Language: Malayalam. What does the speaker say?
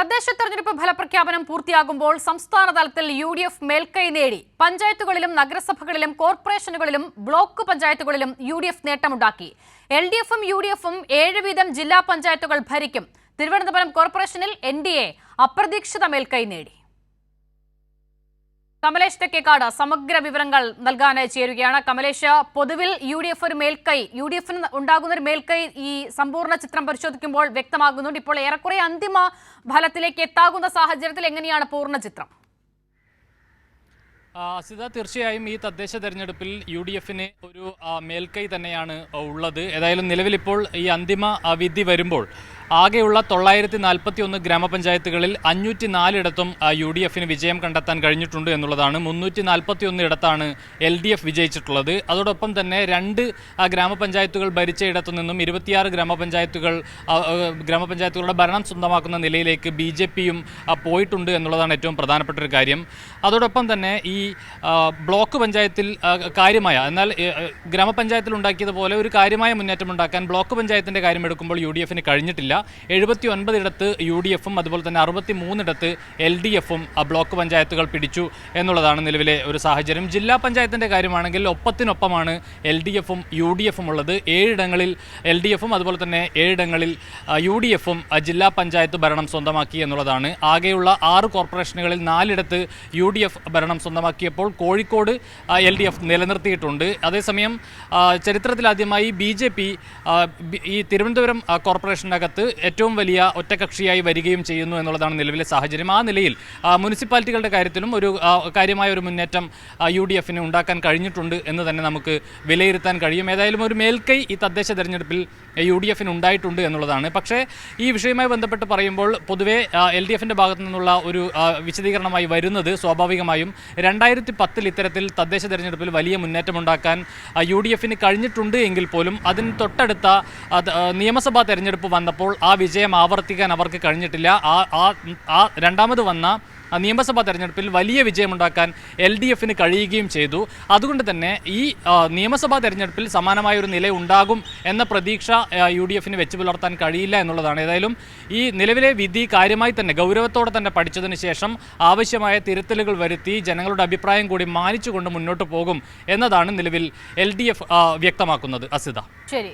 തദ്ദേശ തെരഞ്ഞെടുപ്പ് ഫലപ്രഖ്യാപനം പൂർത്തിയാകുമ്പോൾ സംസ്ഥാന തലത്തിൽ യു ഡി എഫ് മേൽക്കൈ നേടി. പഞ്ചായത്തുകളിലും നഗരസഭകളിലും കോർപ്പറേഷനുകളിലും ബ്ലോക്ക് പഞ്ചായത്തുകളിലും യു ഡി എഫ് നേട്ടമുണ്ടാക്കി. എൽ ഡി എഫും യു ഡി എഫും ഏഴ് വീതം ജില്ലാ പഞ്ചായത്തുകൾ ഭരിക്കും. തിരുവനന്തപുരം കോർപ്പറേഷനിൽ എൻ ഡി എ അപ്രതീക്ഷിത മേൽക്കൈ നേടി. കമലേഷ് തെക്കേക്കാട് സമഗ്ര വിവരങ്ങൾ നൽകാൻ ചേരുകയാണ്. കമലേഷ് പൊതുവിൽ യു ഡി എഫ് ഒരു മേൽക്കൈ യു ഡി എഫിന് ഉണ്ടാകുന്ന ഒരു മേൽക്കൈ ഈ സമ്പൂർണ ചിത്രം പരിശോധിക്കുമ്പോൾ വ്യക്തമാകുന്നുണ്ട്. ഇപ്പോൾ ഏറെക്കുറെ അന്തിമ ഫലത്തിലേക്ക് എത്താകുന്ന സാഹചര്യത്തിൽ എങ്ങനെയാണ് പൂർണ ചിത്രം? അസിത തീർച്ചയായും ഈ തദ്ദേശ തെരഞ്ഞെടുപ്പിൽ യു ഡി എഫിന് ഒരു മേൽക്കൈ തന്നെയാണ് ഉള്ളത്. ഏതായാലും നിലവിലിപ്പോൾ ഈ അന്തിമ വിധി വരുമ്പോൾ ആകെയുള്ള തൊള്ളായിരത്തി നാൽപ്പത്തി ഒന്ന് ഗ്രാമപഞ്ചായത്തുകളിൽ അഞ്ഞൂറ്റി നാലിടത്തും യു ഡി എഫിന് വിജയം കണ്ടെത്താൻ കഴിഞ്ഞിട്ടുണ്ട് എന്നുള്ളതാണ്. മുന്നൂറ്റി നാൽപ്പത്തി ഒന്ന് ഇടത്താണ് എൽ ഡി എഫ് വിജയിച്ചിട്ടുള്ളത്. അതോടൊപ്പം തന്നെ രണ്ട് ഗ്രാമപഞ്ചായത്തുകൾ ഭരിച്ച ഇടത്തു നിന്നും ഇരുപത്തിയാറ് ഗ്രാമപഞ്ചായത്തുകൾ ഗ്രാമപഞ്ചായത്തുകളുടെ ഭരണം സ്വന്തമാക്കുന്ന നിലയിലേക്ക് ബി ജെ പിയും പോയിട്ടുണ്ട് എന്നുള്ളതാണ് ഏറ്റവും പ്രധാനപ്പെട്ട ഒരു കാര്യം. അതോടൊപ്പം തന്നെ ഈ ബ്ലോക്ക് പഞ്ചായത്തിൽ കാര്യമായ എന്നാൽ ഗ്രാമപഞ്ചായത്തിൽ ഉണ്ടാക്കിയതുപോലെ ഒരു കാര്യമായ മുന്നേറ്റം ഉണ്ടാക്കാൻ ബ്ലോക്ക് പഞ്ചായത്തിന്റെ കാര്യം എടുക്കുമ്പോൾ യു ഡി എഫിന് കഴിഞ്ഞിട്ടില്ല. എഴുപത്തി ഒൻപതിടത്ത് യു ഡി എഫും അതുപോലെ തന്നെ അറുപത്തി മൂന്നിടത്ത് എൽ ഡി എഫും ബ്ലോക്ക് പഞ്ചായത്തുകൾ പിടിച്ചു എന്നുള്ളതാണ് നിലവിലെ ഒരു സാഹചര്യം. ജില്ലാ പഞ്ചായത്തിന്റെ കാര്യമാണെങ്കിൽ ഒപ്പത്തിനൊപ്പമാണ് എൽ ഡി എഫും യു ഡി എഫും ഉള്ളത്. ഏഴിടങ്ങളിൽ എൽ ഡി എഫും അതുപോലെ തന്നെ ഏഴിടങ്ങളിൽ യു ഡി എഫും ജില്ലാ പഞ്ചായത്ത് ഭരണം സ്വന്തമാക്കി എന്നുള്ളതാണ്. ആകെയുള്ള ആറ് കോർപ്പറേഷനുകളിൽ നാലിടത്ത് യു ഡി എഫ് ഭരണം സ്വന്തമാക്കിയപ്പോൾ കോഴിക്കോട് എൽ ഡി എഫ് നിലനിർത്തിയിട്ടുണ്ട്. അതേസമയം ചരിത്രത്തിലാദ്യമായി ബി ജെ പി ഈ തിരുവനന്തപുരം കോർപ്പറേഷനകത്ത് ഏറ്റവും വലിയ ഒറ്റകക്ഷിയായി വരികയും ചെയ്യുന്നു എന്നുള്ളതാണ് നിലവിലെ സാഹചര്യം. ആ നിലയിൽ മുനിസിപ്പാലിറ്റികളുടെ കാര്യത്തിലും ഒരു കാര്യമായ ഒരു മുന്നേറ്റം യു ഡി എഫിന് ഉണ്ടാക്കാൻ കഴിഞ്ഞിട്ടുണ്ട് എന്ന് തന്നെ നമുക്ക് വിലയിരുത്താൻ കഴിയും. ഏതായാലും ഒരു മേൽക്കൈ ഈ തദ്ദേശ തെരഞ്ഞെടുപ്പിൽ യു ഡി എഫിന് ഉണ്ടായിട്ടുണ്ട് എന്നുള്ളതാണ്. പക്ഷേ ഈ വിഷയവുമായി ബന്ധപ്പെട്ട് പറയുമ്പോൾ പൊതുവേ എൽ ഡി എഫിന്റെ ഭാഗത്തു നിന്നുള്ള ഒരു വിശദീകരണമായി വരുന്നത് സ്വാഭാവികമായും രണ്ടായിരത്തി പത്തിൽ ഇത്തരത്തിൽ തദ്ദേശ തെരഞ്ഞെടുപ്പിൽ വലിയ മുന്നേറ്റമുണ്ടാക്കാൻ യു ഡി എഫിന് കഴിഞ്ഞിട്ടുണ്ട് എങ്കിൽ പോലും അതിന് തൊട്ടടുത്ത നിയമസഭാ തെരഞ്ഞെടുപ്പ് വന്നപ്പോൾ ആ വിജയം ആവർത്തിക്കാൻ അവർക്ക് കഴിഞ്ഞിട്ടില്ല. ആ ആ- രണ്ടാമത് വന്ന നിയമസഭാ തെരഞ്ഞെടുപ്പിൽ വലിയ വിജയമുണ്ടാക്കാൻ എൽ ഡി എഫിന് കഴിയുകയും ചെയ്തു. അതുകൊണ്ട് തന്നെ ഈ നിയമസഭാ തെരഞ്ഞെടുപ്പിൽ സമാനമായ ഒരു നില ഉണ്ടാകും എന്ന പ്രതീക്ഷ യു ഡി എഫിന് വെച്ച് പുലർത്താൻ കഴിയില്ല എന്നുള്ളതാണ്. ഏതായാലും ഈ നിലവിലെ വിധി കാര്യമായി തന്നെ ഗൗരവത്തോടെ തന്നെ പഠിച്ചതിന് ശേഷം ആവശ്യമായ തിരുത്തലുകൾ വരുത്തി ജനങ്ങളുടെ അഭിപ്രായം കൂടി മാനിച്ചുകൊണ്ട് മുന്നോട്ട് പോകും എന്നതാണ് നിലവിൽ എൽ വ്യക്തമാക്കുന്നത്. അസിത. ശരി.